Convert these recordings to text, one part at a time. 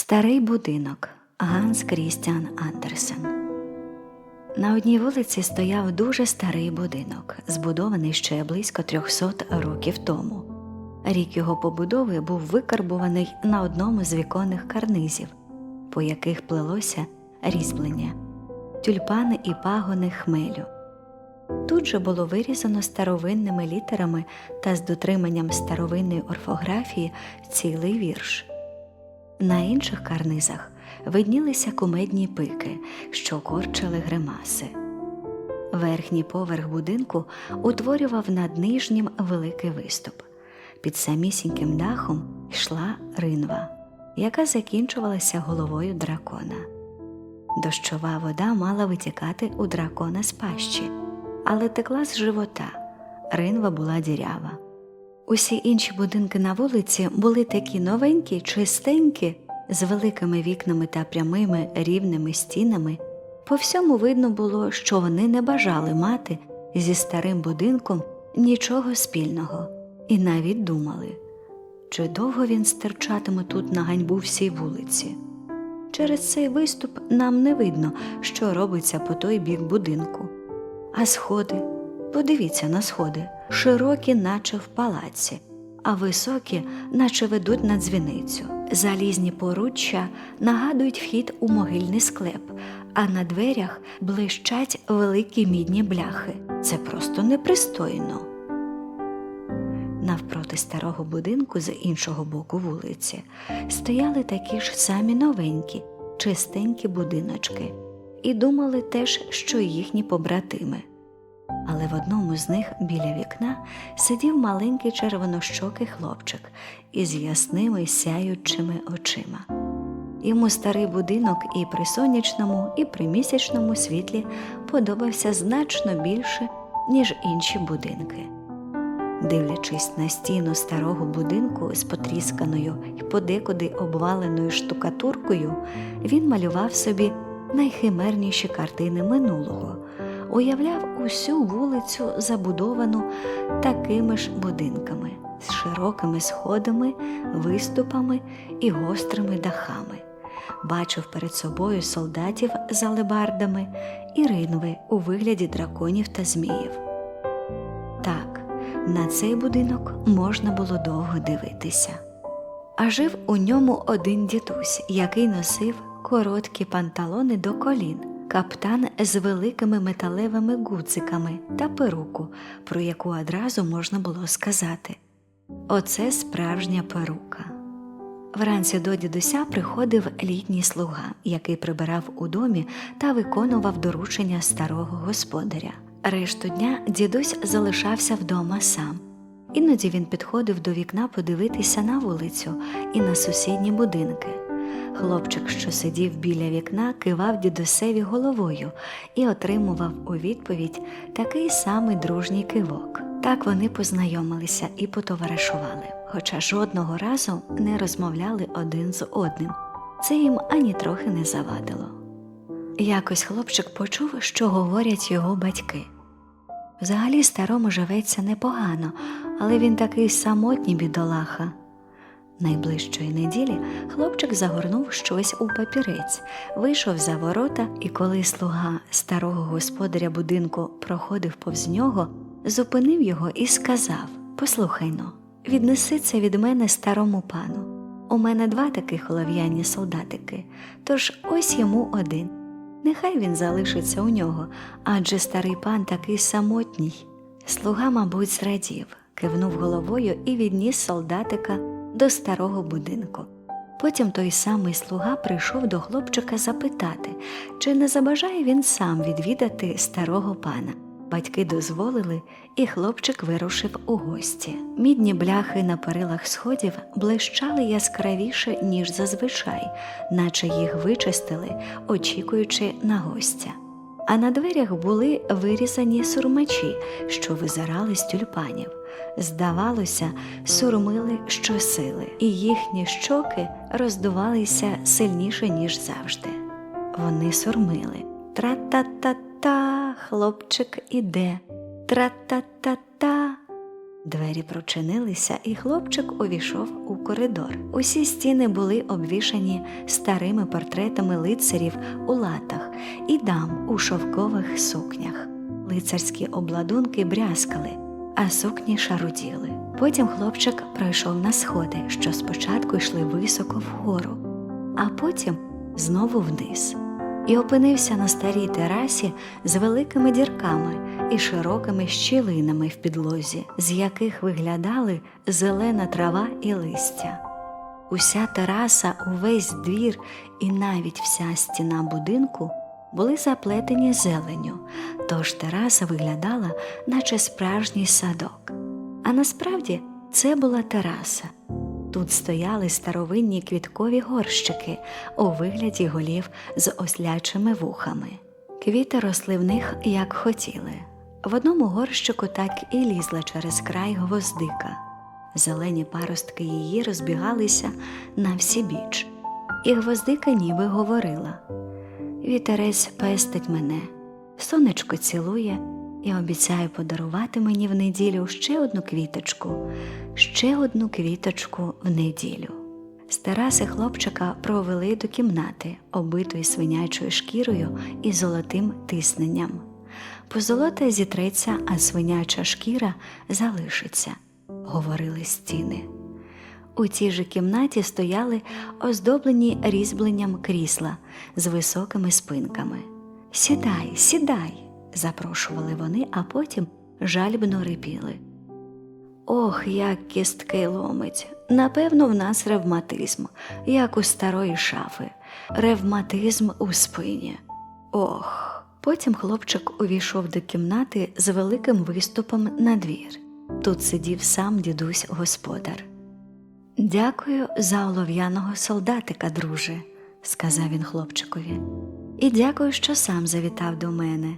Старий будинок Ганс Крістіан Андерсен. На одній вулиці стояв дуже старий будинок, збудований ще близько 300 років тому. Рік його побудови був викарбуваний на одному з віконних карнизів, по яких плелося різьблення, тюльпани і пагони хмелю. Тут же було вирізано старовинними літерами та з дотриманням старовинної орфографії цілий вірш. На інших карнизах виднілися кумедні пики, що корчили гримаси. Верхній поверх будинку утворював над нижнім великий виступ. Під самісіньким дахом йшла ринва, яка закінчувалася головою дракона. Дощова вода мала витікати у дракона з пащі, але текла з живота. Ринва була дірява. Усі інші будинки на вулиці були такі новенькі, чистенькі, з великими вікнами та прямими рівними стінами. По всьому видно було, що вони не бажали мати зі старим будинком нічого спільного, і навіть думали, чи довго він стирчатиме тут на ганьбу всій вулиці. Через цей виступ нам не видно, що робиться по той бік будинку. А сходи, подивіться на сходи, широкі, наче в палаці, а високі, наче ведуть на дзвіницю. Залізні поруччя нагадують вхід у могильний склеп, а на дверях блищать великі мідні бляхи. Це просто непристойно. Навпроти старого будинку з іншого боку вулиці стояли такі ж самі новенькі, чистенькі будиночки, і думали теж, що їхні побратими. Але в одному з них біля вікна сидів маленький червонощокий хлопчик із ясними сяючими очима. Йому старий будинок і при сонячному, і при місячному світлі подобався значно більше, ніж інші будинки. Дивлячись на стіну старого будинку з потрісканою і подекуди обваленою штукатуркою, він малював собі найхимерніші картини минулого, уявляв усю вулицю, забудовану такими ж будинками, з широкими сходами, виступами і гострими дахами. Бачив перед собою солдатів з алебардами і ринви у вигляді драконів та зміїв. Так, на цей будинок можна було довго дивитися. А жив у ньому один дідусь, який носив короткі панталони до колін, каптан з великими металевими гудзиками та перуку, про яку одразу можна було сказати. Оце справжня перука. Вранці до дідуся приходив літній слуга, який прибирав у домі та виконував доручення старого господаря. Решту дня дідусь залишався вдома сам. Іноді він підходив до вікна подивитися на вулицю і на сусідні будинки. Хлопчик, що сидів біля вікна, кивав дідусеві головою і отримував у відповідь такий самий дружній кивок. Так вони познайомилися і потоваришували, хоча жодного разу не розмовляли один з одним. Це їм ані трохи не завадило. Якось хлопчик почув, що говорять його батьки. Взагалі старому живеться непогано, але він такий самотній бідолаха. Найближчої неділі хлопчик загорнув щось у папірець, вийшов за ворота, і коли слуга старого господаря будинку проходив повз нього, зупинив його і сказав: Послухай но, віднеси це від мене старому пану. У мене два таких олов'яні солдатики, тож ось йому один. Нехай він залишиться у нього, адже старий пан такий самотній. Слуга, мабуть, зрадів, кивнув головою і відніс солдатика до старого будинку. Потім той самий слуга прийшов до хлопчика запитати, чи не забажає він сам відвідати старого пана. Батьки дозволили, і хлопчик вирушив у гості. Мідні бляхи на перилах сходів блищали яскравіше, ніж зазвичай, наче їх вичистили, очікуючи на гостя. А на дверях були вирізані сурмачі, що визирали з тюльпанів. Здавалося, сурмили щосили, і їхні щоки роздувалися сильніше, ніж завжди. Вони сурмили. Тра-та-та-та, хлопчик іде. Тра-та-та-та, Двері прочинилися, і хлопчик увійшов у коридор. Усі стіни були обвішані старими портретами лицарів у латах і дам у шовкових сукнях. Лицарські обладунки брязкали, а сукні шаруділи. Потім хлопчик пройшов на сходи, що спочатку йшли високо вгору, а потім знову вниз, і опинився на старій терасі з великими дірками і широкими щілинами в підлозі, з яких виглядали зелена трава і листя. Уся тераса, увесь двір і навіть вся стіна будинку були заплетені зеленю, тож тераса виглядала, наче справжній садок. А насправді це була тераса. Тут стояли старовинні квіткові горщики у вигляді голів з ослячими вухами. Квіти росли в них, як хотіли. В одному горщику так і лізла через край гвоздика. Зелені паростки її розбігалися на всі біч, і гвоздика ніби говорила Вітерець пестить мене, сонечко цілує і обіцяє подарувати мені в неділю ще одну квіточку, ще одну квіточку в неділю. З тераси хлопчика провели до кімнати, обитої свинячою шкірою і золотим тисненням. Позолота зітреться, а свиняча шкіра залишиться, говорили стіни. У цій же кімнаті стояли оздоблені різьбленням крісла з високими спинками. Сідай, сідай, запрошували вони, а потім жальбно рипіли. Ох, як кістки ломить. Напевно, в нас ревматизм, як у старої шафи, ревматизм у спині. Ох. Потім хлопчик увійшов до кімнати з великим виступом на двір. Тут сидів сам дідусь господар. Дякую за олов'яного солдатика, друже, сказав він хлопчикові. І дякую, що сам завітав до мене.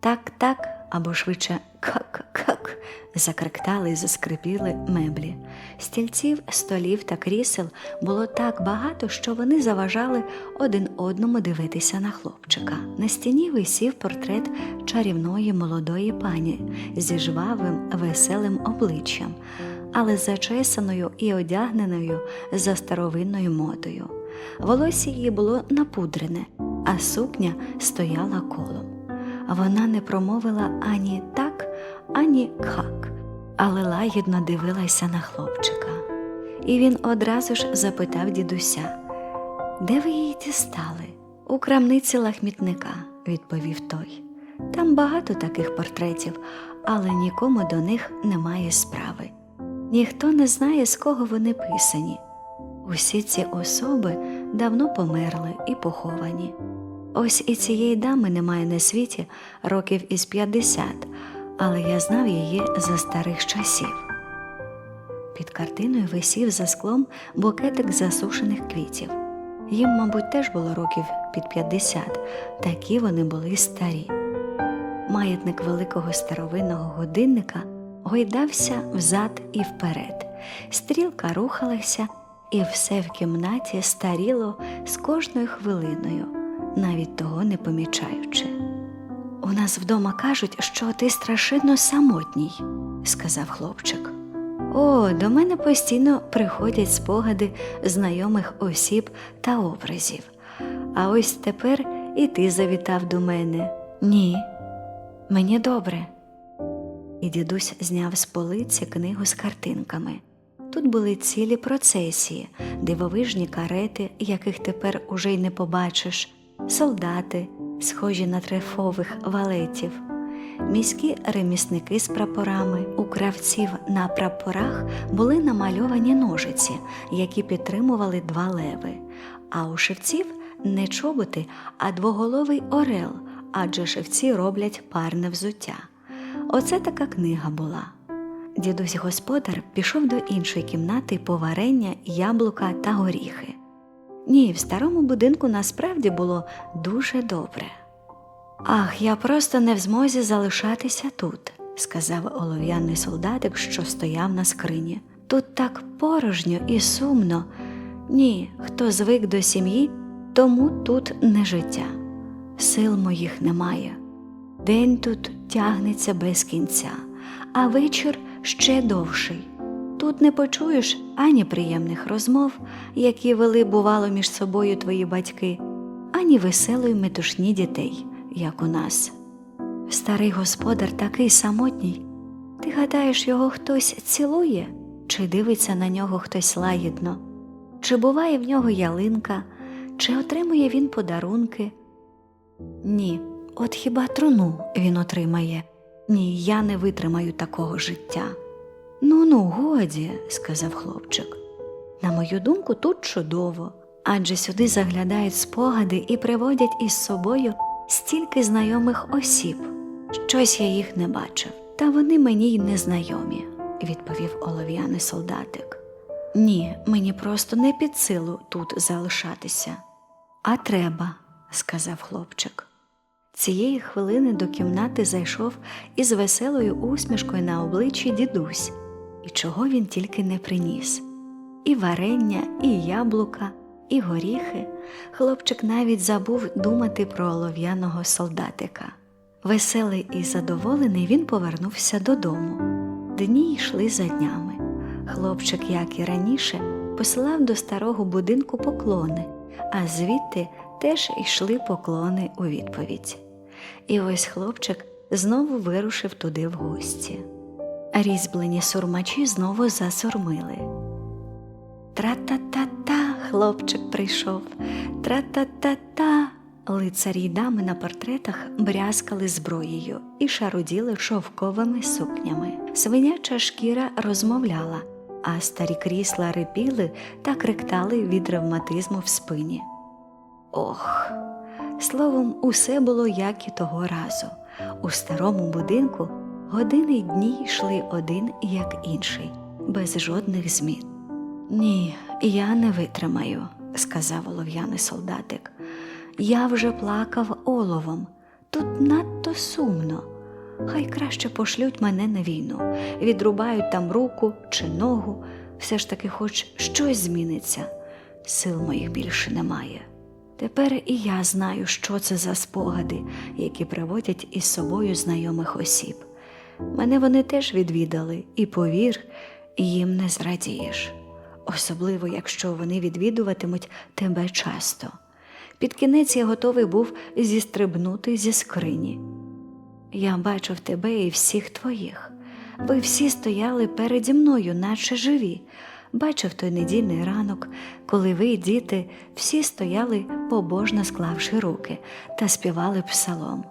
Так, так, або швидше как-как, закриктали і заскрипіли меблі. Стільців, столів та крісел було так багато, що вони заважали один одному дивитися на хлопчика. На стіні висів портрет чарівної молодої пані зі жвавим, веселим обличчям, але зачесаною і одягненою за старовинною модою. Волосся її було напудрене, а сукня стояла колом. Вона не промовила ані так, ані кхак, але лагідно дивилася на хлопчика. І він одразу ж запитав дідуся, де ви її дістали? У крамниці лахмітника, відповів той. Там багато таких портретів, але нікому до них немає справи. Ніхто не знає, з кого вони писані. Усі ці особи давно померли і поховані. Ось і цієї дами немає на світі років із 50, але я знав її за старих часів. Під картиною висів за склом букетик засушених квітів. Їм, мабуть, теж було років під 50, такі вони були старі. Маятник великого старовинного годинника гойдався взад і вперед. Стрілка рухалася, і все в кімнаті старіло з кожною хвилиною навіть того не помічаючи. У нас вдома кажуть, що ти страшенно самотній, сказав хлопчик. О, до мене постійно приходять спогади знайомих осіб та образів. А ось тепер і ти завітав до мене. Ні, мені добре. І дідусь зняв з полиці книгу з картинками. Тут були цілі процесії, дивовижні карети, яких тепер уже й не побачиш, солдати, схожі на трефових валетів, міські ремісники з прапорами. У кравців на прапорах були намальовані ножиці, які підтримували два леви, а у шевців не чоботи, а двоголовий орел, адже шевці роблять парне взуття. Оце така книга була. Дідусь господар пішов до іншої кімнати по варення, яблука та горіхи. Ні, в старому будинку насправді було дуже добре. Ах, я просто не в змозі залишатися тут, сказав олов'яний солдатик, що стояв на скрині. Тут так порожньо і сумно. Ні, хто звик до сім'ї, тому тут не життя. Сил моїх немає. День тут тягнеться без кінця, а вечір ще довший. Тут не почуєш ані приємних розмов, які вели, бувало, між собою твої батьки, ані веселої метушні дітей, як у нас. Старий господар такий самотній. Ти гадаєш, його хтось цілує, чи дивиться на нього хтось лагідно, чи буває в нього ялинка, чи отримує він подарунки? Ні, от хіба труну він отримає. Ні, я не витримаю такого життя. Ну ну, годі, сказав хлопчик. На мою думку, тут чудово, адже сюди заглядають спогади і приводять із собою стільки знайомих осіб. Щось я їх не бачив, та вони мені й не знайомі, відповів олов'яний солдатик. Ні, мені просто не під силу тут залишатися. А треба, сказав хлопчик. Цієї хвилини до кімнати зайшов із веселою усмішкою на обличчі дідусь, і чого він тільки не приніс. І варення, і яблука, і горіхи. Хлопчик навіть забув думати про олов'яного солдатика. Веселий і задоволений він повернувся додому. Дні йшли за днями. Хлопчик, як і раніше, посилав до старого будинку поклони, а звідти теж йшли поклони у відповідь. І ось хлопчик знову вирушив туди в гості. Різьблені сурмачі знову засурмили. Тра-та-та-та, хлопчик прийшов. Тра-та-та-та. Лицарі й дами на портретах брязкали зброєю і шаруділи шовковими сукнями. Свиняча шкіра розмовляла, а старі крісла рипіли та криктали від ревматизму в спині. Ох, словом, усе було як і того разу. У старому будинку години й дні йшли один як інший, без жодних змін. Ні, я не витримаю, сказав олов'яний солдатик. Я вже плакав оловом. Тут надто сумно. Хай краще пошлють мене на війну, відрубають там руку чи ногу, все ж таки хоч щось зміниться. Сил моїх більше немає. Тепер і я знаю, що це за спогади, які приводять із собою знайомих осіб. Мене вони теж відвідали, і повір, їм не зрадієш, особливо якщо вони відвідуватимуть тебе часто. Під кінець я готовий був зістрибнути зі скрині. Я бачив тебе і всіх твоїх. Ви всі стояли переді мною, наче живі. Бачив той недільний ранок, коли ви, діти, всі стояли, побожно склавши руки, та співали псалом.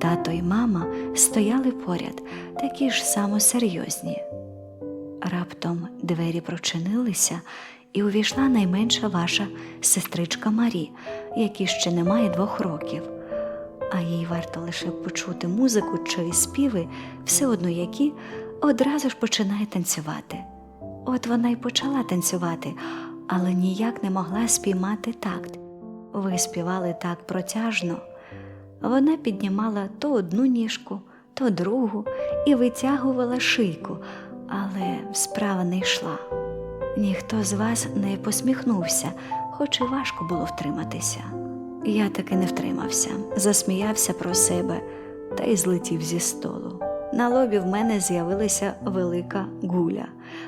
Тато й мама стояли поряд, такі ж само серйозні. Раптом двері прочинилися, і увійшла найменша ваша сестричка Марі, якій ще немає двох років. А їй варто лише почути музику чи співи, все одно які одразу ж починає танцювати. От вона й почала танцювати, але ніяк не могла спіймати такт. Ви співали так протяжно. Вона піднімала то одну ніжку, то другу і витягувала шийку, але справа не йшла. Ніхто з вас не посміхнувся, хоч і важко було втриматися. Я таки не втримався, засміявся про себе та й злетів зі столу. На лобі в мене з'явилася велика гуля.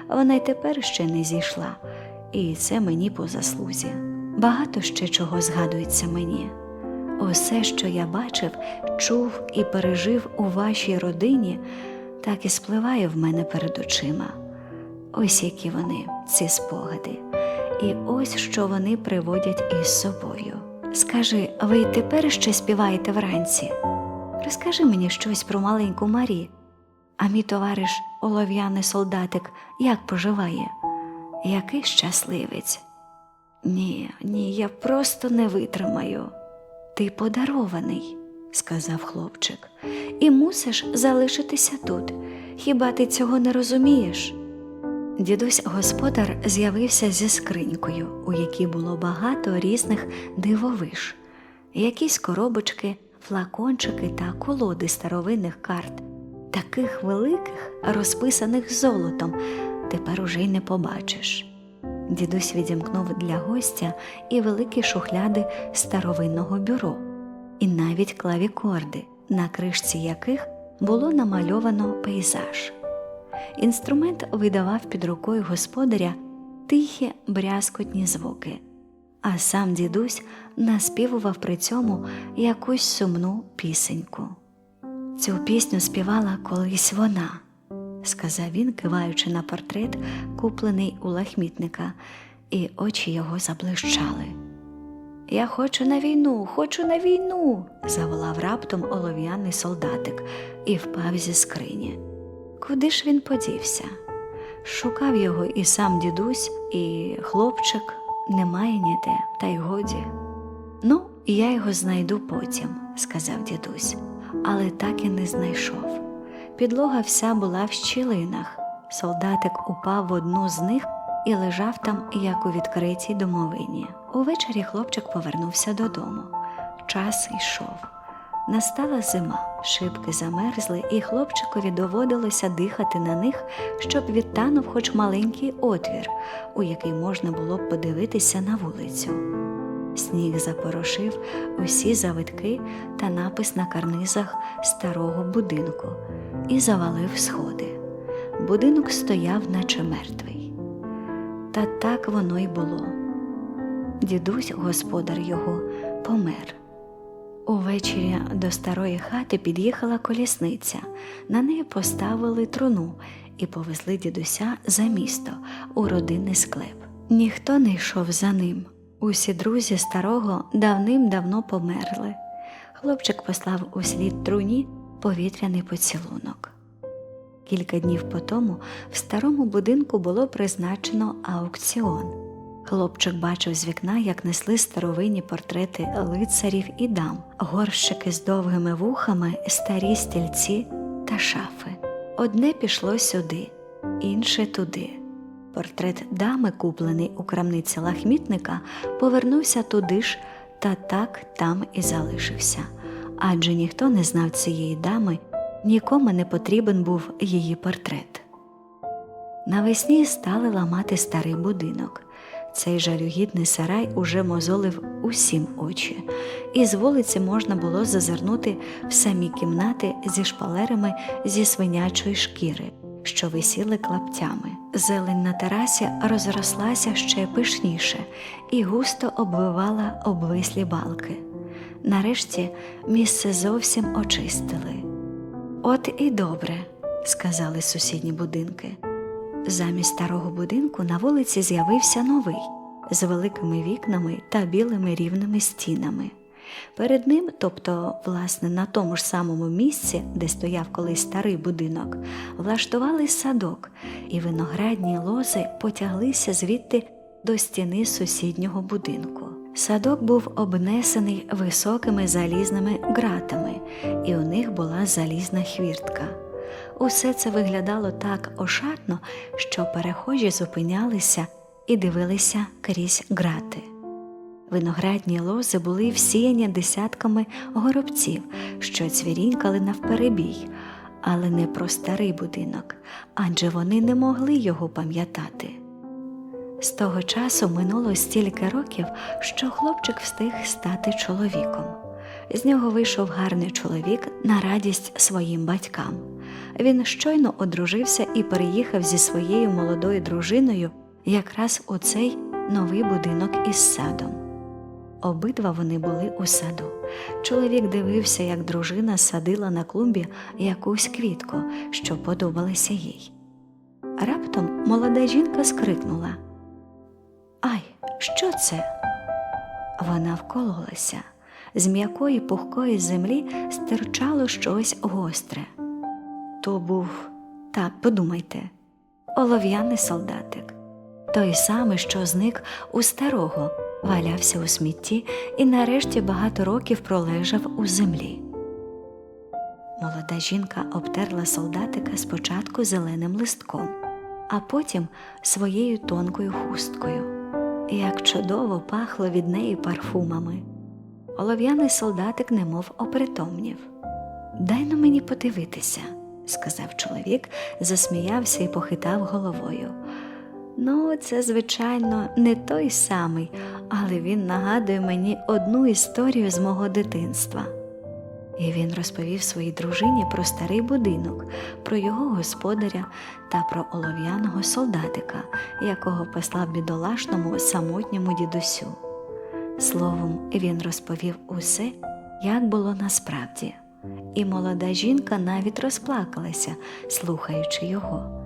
Вона й тепер ще не зійшла, і це мені по заслузі. Багато ще чого згадується мені. Усе, що я бачив, чув і пережив у вашій родині, так і спливає в мене перед очима. Ось які вони, ці спогади, і ось що вони приводять із собою. Скажи, ви й тепер ще співаєте вранці? Розкажи мені щось про маленьку Марі, а мій товариш олов'яний солдатик як поживає? Який щасливець? Ні, ні, я просто не витримаю. Ти подарований, сказав хлопчик, і мусиш залишитися тут. Хіба ти цього не розумієш? Дідусь господар з'явився зі скринькою, у якій було багато різних дивовиш, якісь коробочки, флакончики та колоди старовинних карт, таких великих, розписаних золотом, тепер уже й не побачиш. Дідусь відімкнув для гостя і великі шухляди старовинного бюро, і навіть клавікорди, на кришці яких було намальовано пейзаж. Інструмент видавав під рукою господаря тихі брязкотні звуки, а сам дідусь наспівував при цьому якусь сумну пісеньку. Цю пісню співала колись вона, сказав він, киваючи на портрет, куплений у лахмітника, і очі його заблищали. Я хочу на війну, хочу на війну. заволав раптом олов'яний солдатик і впав зі скрині. Куди ж він подівся? Шукав його і сам дідусь, і хлопчик немає ніде, та й годі. Ну, я його знайду потім, сказав дідусь, але так і не знайшов. Підлога вся була в щілинах. Солдатик упав в одну з них і лежав там, як у відкритій домовині. Увечері хлопчик повернувся додому. Час йшов. Настала зима, шибки замерзли, і хлопчикові доводилося дихати на них, щоб відтанув хоч маленький отвір, у який можна було б подивитися на вулицю. Сніг запорошив усі завитки та напис на карнизах старого будинку і завалив сходи. Будинок стояв, наче мертвий. Та так воно й було. Дідусь, господар його, помер. Увечері до старої хати під'їхала колісниця. На неї поставили труну і повезли дідуся за місто у родинний склеп. Ніхто не йшов за ним. Усі друзі старого давним-давно померли. Хлопчик послав у слід труні повітряний поцілунок. Кілька днів по тому в старому будинку було призначено аукціон. Хлопчик бачив з вікна, як несли старовинні портрети лицарів і дам, горщики з довгими вухами, старі стільці та шафи. Одне пішло сюди, інше туди. Портрет дами, куплений у крамниці лахмітника, повернувся туди ж та так там і залишився. Адже ніхто не знав цієї дами, нікому не потрібен був її портрет. Навесні стали ламати старий будинок. Цей жалюгідний сарай уже мозолив усім очі, і з вулиці можна було зазирнути в самі кімнати зі шпалерами зі свинячої шкіри, що висіли клаптями. Зелень на терасі розрослася ще пишніше і густо обвивала обвислі балки. Нарешті місце зовсім очистили. От і добре, сказали сусідні будинки. Замість старого будинку на вулиці з'явився новий з великими вікнами та білими рівними стінами. Перед ним, тобто, власне, на тому ж самому місці, де стояв колись старий будинок, влаштували садок, і виноградні лози потяглися звідти до стіни сусіднього будинку. Садок був обнесений високими залізними ґратами, і у них була залізна хвіртка. Усе це виглядало так ошатно, що перехожі зупинялися і дивилися крізь грати. Виноградні лози були всіяні десятками горобців, що цвірінькали навперебій, але не про старий будинок, адже вони не могли його пам'ятати. З того часу минуло стільки років, що хлопчик встиг стати чоловіком. З нього вийшов гарний чоловік на радість своїм батькам. Він щойно одружився і переїхав зі своєю молодою дружиною якраз у цей новий будинок із садом. Обидва вони були у саду. Чоловік дивився, як дружина садила на клумбі якусь квітку, що подобалася їй. Раптом молода жінка скрикнула Ай, що це? Вона вкололася. З м'якої пухкої землі стирчало щось гостре. То був, так, подумайте, олов'яний солдатик, той самий, що зник у старого, валявся у смітті і нарешті багато років пролежав у землі. Молода жінка обтерла солдатика спочатку зеленим листком, а потім своєю тонкою хусткою. Як чудово пахло від неї парфумами. Олов'яний солдатик немов опритомнів. Дай на мені подивитися, сказав чоловік, засміявся і похитав головою. Ну, це, звичайно, не той самий, але він нагадує мені одну історію з мого дитинства. І він розповів своїй дружині про старий будинок, про його господаря та про олов'яного солдатика, якого послав бідолашному самотньому дідусю. Словом, він розповів усе, як було насправді, і молода жінка навіть розплакалася, слухаючи його.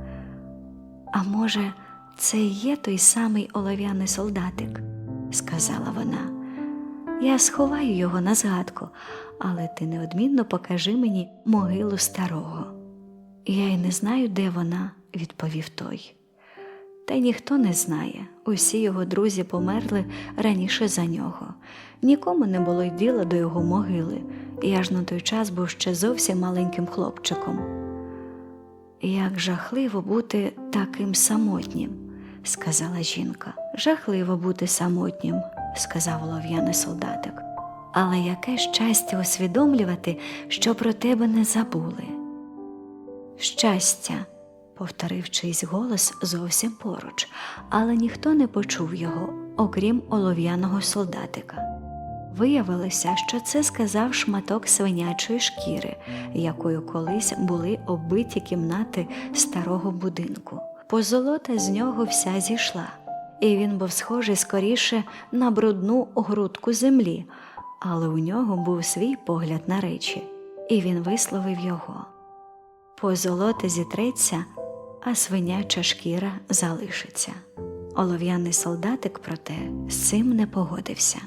А може, це є той самий олов'яний солдатик, сказала вона. Я сховаю його на згадку, але ти неодмінно покажи мені могилу старого. Я й не знаю, де вона, відповів той. Та ніхто не знає. Усі його друзі померли раніше за нього. Нікому не було й діла до його могили. Я ж на той час був ще зовсім маленьким хлопчиком. Як жахливо бути таким самотнім, сказала жінка. Жахливо бути самотнім, сказав олов'яний солдатик. Але яке щастя усвідомлювати, що про тебе не забули. Щастя, повторив чийсь голос зовсім поруч, але ніхто не почув його, окрім олов'яного солдатика. Виявилося, що це сказав шматок свинячої шкіри, якою колись були оббиті кімнати старого будинку. Позолота з нього вся зійшла, і він був схожий скоріше на брудну грудку землі, але у нього був свій погляд на речі, і він висловив його. Позолота зітреться, а свиняча шкіра залишиться. Олов'яний солдатик, проте, з цим не погодився.